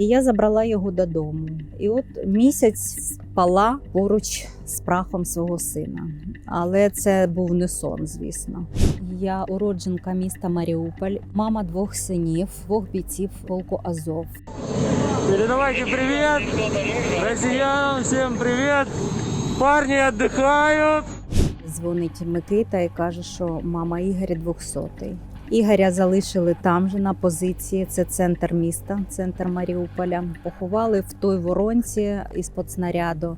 І я забрала його додому. І от місяць спала поруч з прахом свого сина. Але це був не сон, звісно. Я уродженка міста Маріуполь, мама двох синів, двох бійців полку Азов. Передавайте привет россиянам, всем привет. Парни отдыхают. Дзвонить Микита і каже, що мама Ігоря 200 Ігоря залишили там же на позиції. Це центр міста, центр Маріуполя. Поховали в той воронці із-под снаряду.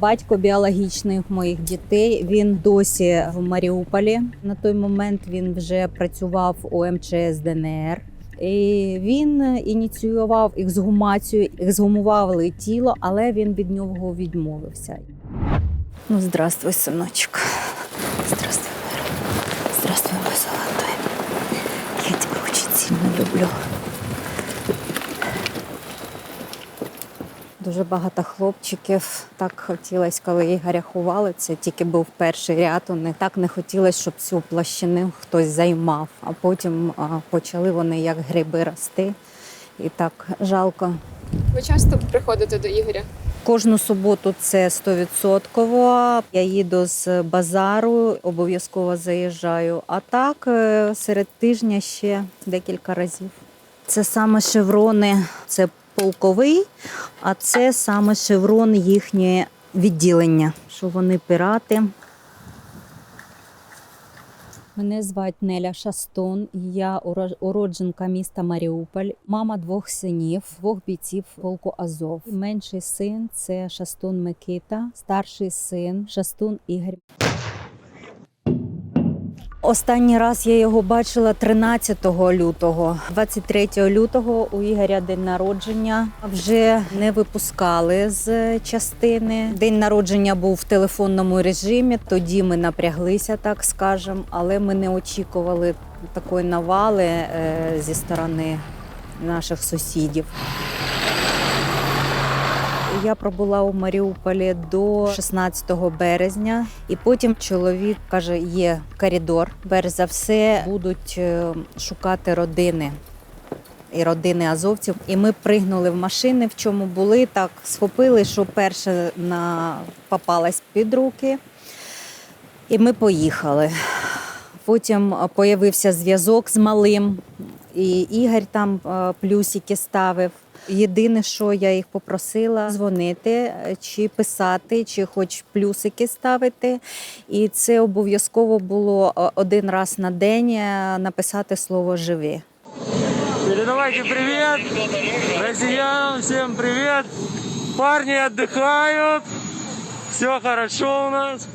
Батько біологічний моїх дітей. Він досі в Маріуполі. На той момент він вже працював у МЧС ДНР. І він ініціював ексгумацію, ексгумували тіло, але він від нього відмовився. Ну, здравствуй, сыночек. Люблю. Дуже багато хлопчиків. Так хотілося, коли Ігоря ховали. Це тільки був перший ряд. Вони так не хотілося, щоб цю площину хтось займав. А потім почали вони як гриби рости. І так жалко. Ви часто приходите до Ігоря? Кожну суботу це 100%. Я їду з базару, обов'язково заїжджаю. А так е, серед тижня ще декілька разів. Це саме шеврони, це полковий, а це саме шеврон їхнє відділення, що вони пірати. Мене звати Неля Шастун. Я уродженка міста Маріуполь, мама двох синів, двох бійців полку Азов. Менший син це Шастун Микита, старший син Шастун Ігор. Останній раз я його бачила 13 лютого. 23 лютого у Ігоря день народження вже не випускали з частини. День народження був в телефонному режимі. Тоді ми напряглися, так скажемо, але ми не очікували такої навали е, зі сторони наших сусідів. Я пробула у Маріуполі до 16 березня, і потім чоловік каже: є коридор. Перш за все будуть е, шукати родини. І родини азовців, і ми пригнули в машини, в чому були, так схопили, що перше на попалась під руки, і ми поїхали. Потім е, появився зв'язок з малим, і Ігор там е, плюсики ставив. Єдине, що я їх попросила дзвонити е, чи писати, чи хоч плюсики ставити. І це обов'язково було е, один раз на день е, написати слово живі. Передавайте привет россиянам, всем привет. Парни отдыхают. Все хорошо у нас.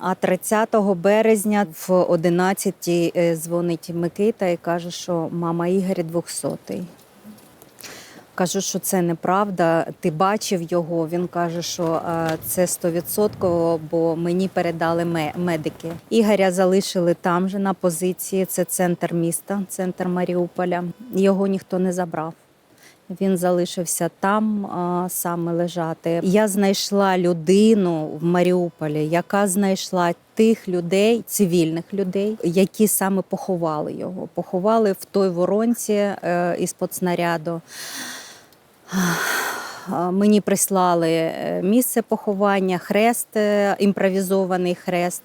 А 30 березня в 11 е, дзвонить Микита і каже, що мама Ігоря 200 Кажу, що це неправда. Ти бачив його. Він каже, що е, це 100%, бо мені передали ме- медики. Ігоря залишили там же на позиції. Це центр міста, центр Маріуполя. Його ніхто не забрав. Він залишився там а, саме лежати. Я знайшла людину в Маріуполі, яка знайшла тих людей, цивільних людей, які саме поховали його. Поховали в той воронці е, із-под снаряду. Мені прислали е, місце поховання, хрест, е, імпровізований хрест.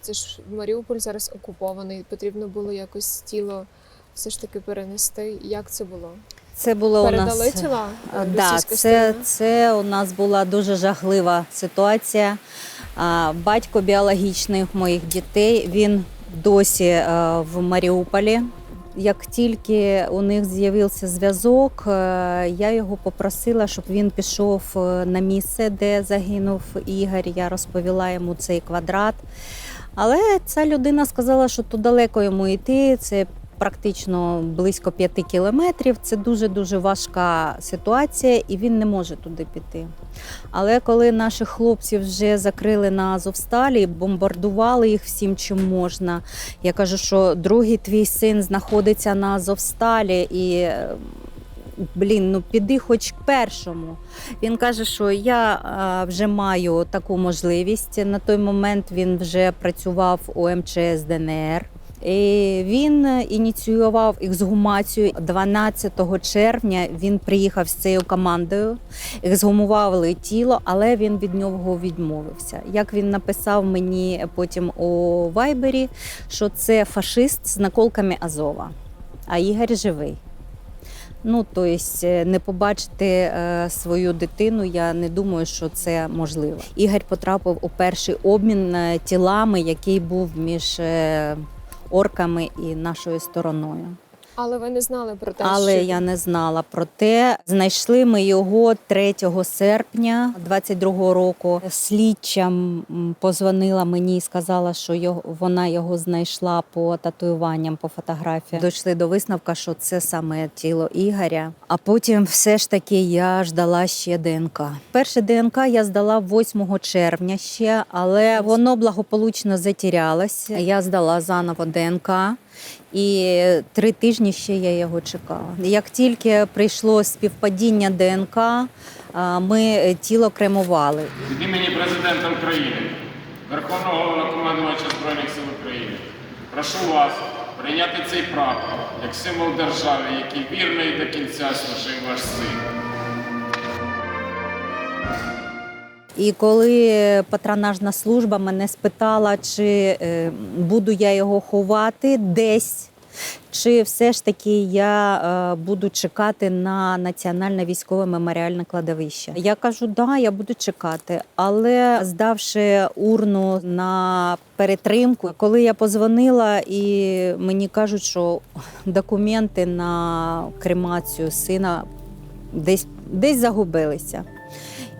Це ж Маріуполь зараз окупований. Потрібно було якось тіло все ж таки перенести. Як це було? Це було у нас тіла? Е, Да, це, це у нас була дуже жахлива ситуація. Батько біологічних моїх дітей він досі в Маріуполі. Як тільки у них з'явився зв'язок, е, я його попросила, щоб він пішов е, на місце, де загинув Ігор. Я розповіла йому цей квадрат. Але ця людина сказала, що тут далеко йому йти. Це практично близько п'яти кілометрів. Це дуже дуже важка ситуація, і він не може туди піти. Але коли наших хлопців вже закрили на Азовсталі, бомбардували їх всім, чим можна. Я кажу, що другий твій син знаходиться на Азовсталі і. Блін, ну піди хоч першому. Він каже, що я а, вже маю таку можливість. На той момент він вже працював у МЧС ДНР. І він ініціював ексгумацію 12 червня. Він приїхав з цією командою, ексгумували тіло, але він від нього відмовився. Як він написав мені потім у Вайбері, що це фашист з наколками Азова, а Ігор живий. Ну, тобто, не побачити е, свою дитину, я не думаю, що це можливо. Ігор потрапив у перший обмін е, тілами, який був між орками і нашою стороною. Але ви не знали про те, Але що я не знала про те. Знайшли ми його 3 серпня 22-го року. Слідча позвонила мені і сказала, що його, вона його знайшла по татуюванням, по фотографіям. Дійшли до висновка, що це саме тіло Ігоря. А потім все ж таки я ждала ще ДНК. Перше ДНК я здала 8 червня ще, але воно благополучно затірялось. Я здала заново ДНК. І три тижні ще я його чекала. Як тільки прийшло співпадіння ДНК, ми тіло кремували. Від імені президента України, Верховного Головнокомандувача Збройних сил України, прошу вас прийняти цей прапор як символ держави, який вірно і до кінця служив ваш син. І коли патронажна служба мене спитала, чи е, буду я його ховати десь, чи все ж таки я е, буду чекати на національне військове меморіальне кладовище. Я кажу, да, я буду чекати. Але здавши урну на перетримку, коли я позвонила, і мені кажуть, що документи на кремацію сина десь, десь загубилися.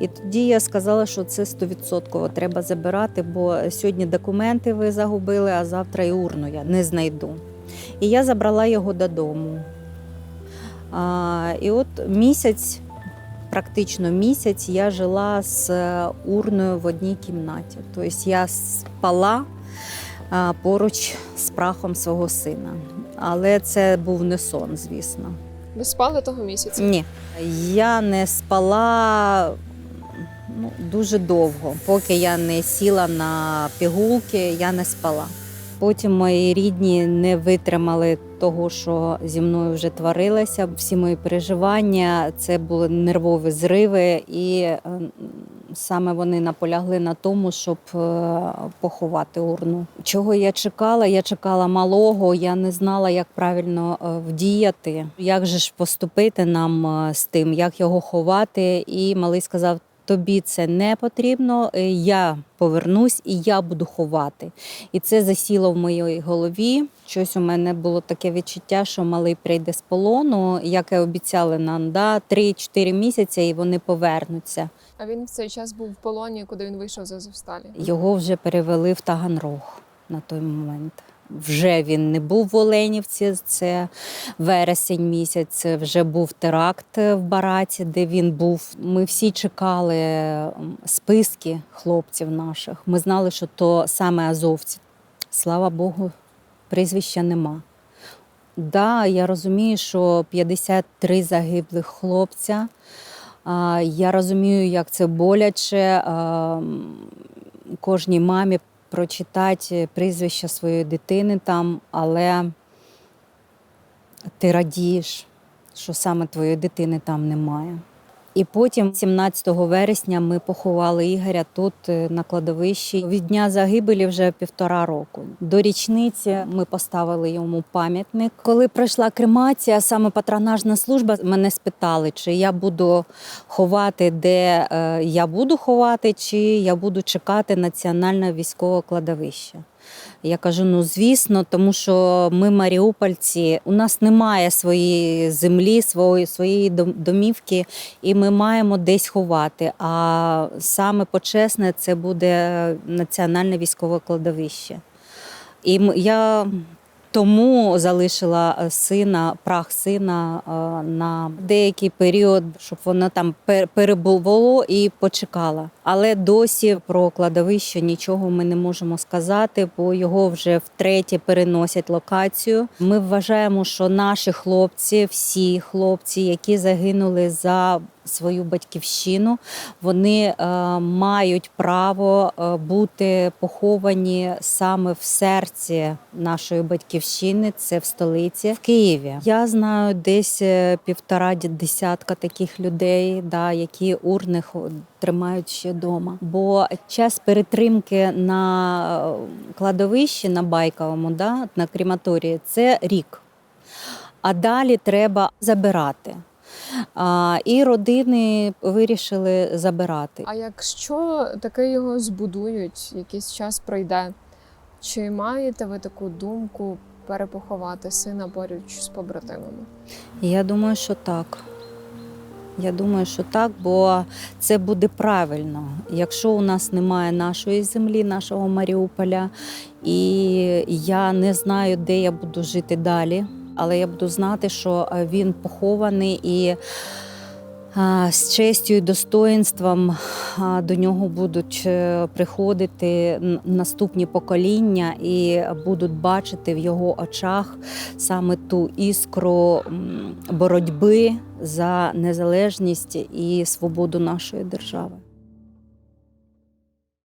І тоді я сказала, що це 100% треба забирати, бо сьогодні документи ви загубили, а завтра і урну я не знайду. І я забрала його додому. А, і от місяць, практично місяць, я жила з урною в одній кімнаті. Тобто я спала поруч з прахом свого сина. Але це був не сон, звісно. ви спали того місяця? Ні, я не спала дуже довго. Поки я не сіла на пігулки, я не спала. Потім мої рідні не витримали того, що зі мною вже творилося. Всі мої переживання це були нервові зриви, і е, саме вони наполягли на тому, щоб е, поховати урну. Чого я чекала? Я чекала малого, я не знала, як правильно е, вдіяти, як же ж поступити нам е, з тим, як його ховати. І малий сказав. Тобі це не потрібно, е, я повернусь і я буду ховати. І це засіло в моїй голові. Щось у мене було таке відчуття, що малий прийде з полону, як і обіцяли нам, да, 3-4 місяці, і вони повернуться. А він в цей час був в полоні, куди він вийшов з Азовсталі. Його вже перевели в Таганрог на той момент. Вже він не був в Оленівці, це вересень місяць. Вже був теракт в Бараці, де він був. Ми всі чекали списки хлопців наших. Ми знали, що то саме азовці. Слава Богу, прізвища нема. Да, я розумію, що 53 загиблих хлопця. Я розумію, як це боляче кожній мамі прочитати прізвище своєї дитини там, але ти радієш, що саме твоєї дитини там немає. І потім, 17 вересня, ми поховали Ігоря тут е, на кладовищі. Від дня загибелі вже півтора року. До річниці ми поставили йому пам'ятник. Коли пройшла кремація, саме патронажна служба мене спитали, чи я буду ховати, де е, я буду ховати, чи я буду чекати національне військове кладовище. Я кажу: ну звісно, тому що ми маріупольці, у нас немає своєї землі, своєї, своєї домівки, і ми маємо десь ховати. А саме почесне це буде національне військове кладовище. І я тому залишила е, сина, прах сина е, на деякий період, щоб воно там пер- перебувало і почекала. Але досі про кладовище нічого ми не можемо сказати, бо його вже втретє переносять локацію. Ми вважаємо, що наші хлопці, всі хлопці, які загинули за свою батьківщину, вони е, мають право е, бути поховані саме в серці нашої батьківщини, це в столиці в Києві. Я знаю десь е, півтора десятка таких людей, да, які урни тримають ще вдома. Бо час перетримки на е, кладовищі на байковому, да, на крематорії це рік. А далі треба забирати. А, і родини вирішили забирати. А якщо таке його збудують, якийсь час пройде, чи маєте ви таку думку перепоховати сина поруч з побратимами? Я думаю, що так. Я думаю, що так, бо це буде правильно. Якщо у нас немає нашої землі, нашого Маріуполя, і я не знаю, де я буду жити далі, але я буду знати, що е, він похований і а, з честю і достоїнством а, до нього будуть е, приходити наступні покоління і будуть бачити в його очах саме ту іскру боротьби за незалежність і свободу нашої держави.